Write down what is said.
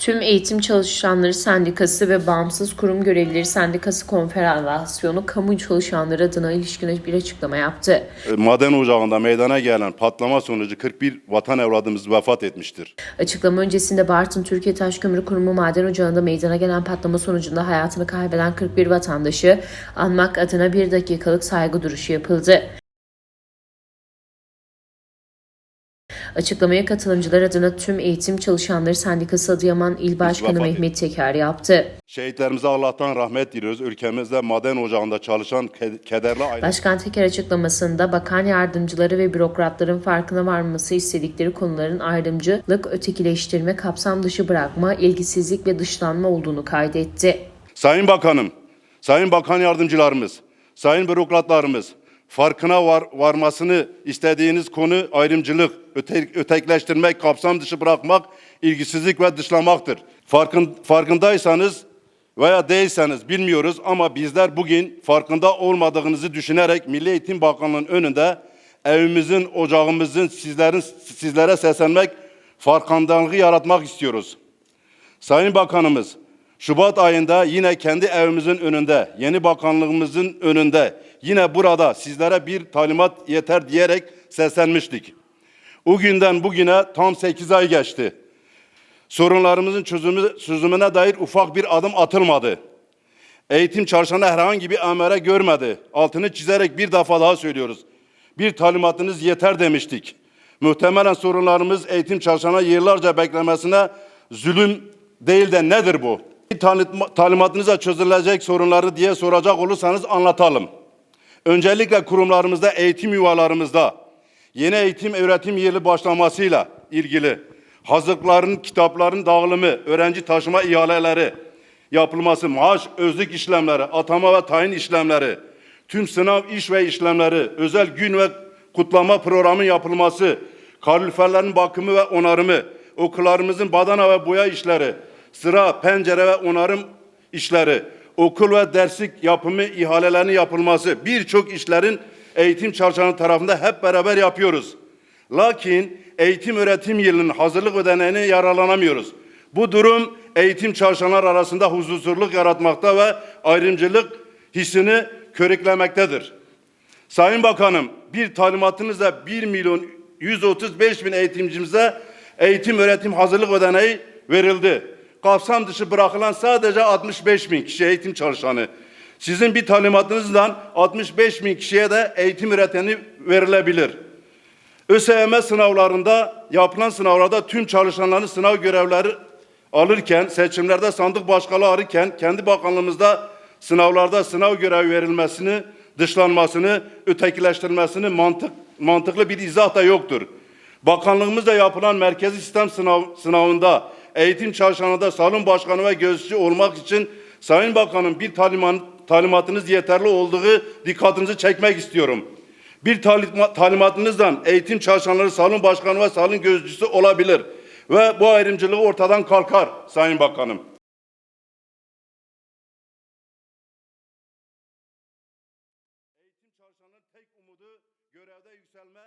Tüm Eğitim Çalışanları Sendikası ve Bağımsız Kurum Görevlileri Sendikası Konfederasyonu kamu çalışanları adına ilişkin bir açıklama yaptı. Maden ocağında meydana gelen patlama sonucu 41 vatan evladımız vefat etmiştir. Açıklama öncesinde Bartın Türkiye Taş Kömürü Kurumu maden ocağında meydana gelen patlama sonucunda hayatını kaybeden 41 vatandaşı anmak adına bir dakikalık saygı duruşu yapıldı. Açıklamaya katılımcılar adına tüm Eğitim Çalışanları Sendikası Adıyaman İl Başkanı Mehmet Teker yaptı. Şehitlerimize Allah'tan rahmet diliyoruz. Ülkemizde maden ocağında çalışan ke- kederli aile... Başkan Teker açıklamasında bakan yardımcıları ve bürokratların farkına varması istedikleri konuların ayrımcılık, ötekileştirme, kapsam dışı bırakma, ilgisizlik ve dışlanma olduğunu kaydetti. Sayın Bakanım, Sayın Bakan Yardımcılarımız, Sayın bürokratlarımız, farkına var, varmasını istediğiniz konu ayrımcılık, öte, ötekleştirmek, kapsam dışı bırakmak, ilgisizlik ve dışlamaktır. Farkın, farkındaysanız veya değilseniz bilmiyoruz ama bizler bugün farkında olmadığınızı düşünerek Milli Eğitim Bakanlığı'nın önünde evimizin, ocağımızın sizlerin sizlere seslenmek, farkındalığı yaratmak istiyoruz. Sayın Bakanımız, Şubat ayında yine kendi evimizin önünde, yeni bakanlığımızın önünde, yine burada sizlere bir talimat yeter diyerek seslenmiştik. O günden bugüne tam 8 ay geçti. Sorunlarımızın çözümü, çözümüne dair ufak bir adım atılmadı. Eğitim çalışanı herhangi bir amere görmedi. Altını çizerek bir defa daha söylüyoruz. Bir talimatınız yeter demiştik. Muhtemelen sorunlarımız eğitim çalışana yıllarca beklemesine zulüm değil de nedir bu? Talim- Talimatınızla çözülecek sorunları diye soracak olursanız anlatalım. Öncelikle kurumlarımızda, eğitim yuvalarımızda yeni eğitim öğretim yılı başlamasıyla ilgili hazırlıkların, kitapların dağılımı, öğrenci taşıma ihaleleri yapılması, maaş, özlük işlemleri, atama ve tayin işlemleri, tüm sınav iş ve işlemleri, özel gün ve kutlama programı yapılması, kaloriferlerin bakımı ve onarımı, okullarımızın badana ve boya işleri, sıra, pencere ve onarım işleri, okul ve derslik yapımı ihalelerinin yapılması, birçok işlerin eğitim çalışanı tarafında hep beraber yapıyoruz. Lakin eğitim öğretim yılının hazırlık ödeneğine yararlanamıyoruz. Bu durum eğitim çalışanlar arasında huzursuzluk yaratmakta ve ayrımcılık hissini körüklemektedir. Sayın Bakanım bir talimatınızla 1 milyon 135 bin eğitimcimize eğitim öğretim hazırlık ödeneği verildi. Kapsam dışı bırakılan sadece 65 bin kişi eğitim çalışanı. Sizin bir talimatınızdan 65 bin kişiye de eğitim öğreteni verilebilir. ÖSYM sınavlarında yapılan sınavlarda tüm çalışanların sınav görevleri alırken, seçimlerde sandık başkanı alırken kendi bakanlığımızda sınavlarda sınav görevi verilmesini, dışlanmasını, ötekileştirilmesini mantık, mantıklı bir izah da yoktur. Bakanlığımızda yapılan merkezi sistem sınav, sınavında eğitim çalışanında salon başkanı ve gözcü olmak için Sayın Bakanım bir talimat, talimatınız yeterli olduğu dikkatinizi çekmek istiyorum. Bir talimatınızdan eğitim çalışanları salon başkanı ve salon gözcüsü olabilir ve bu ayrımcılığı ortadan kalkar Sayın Bakanım. Eğitim çalışanların tek umudu görevde yükselme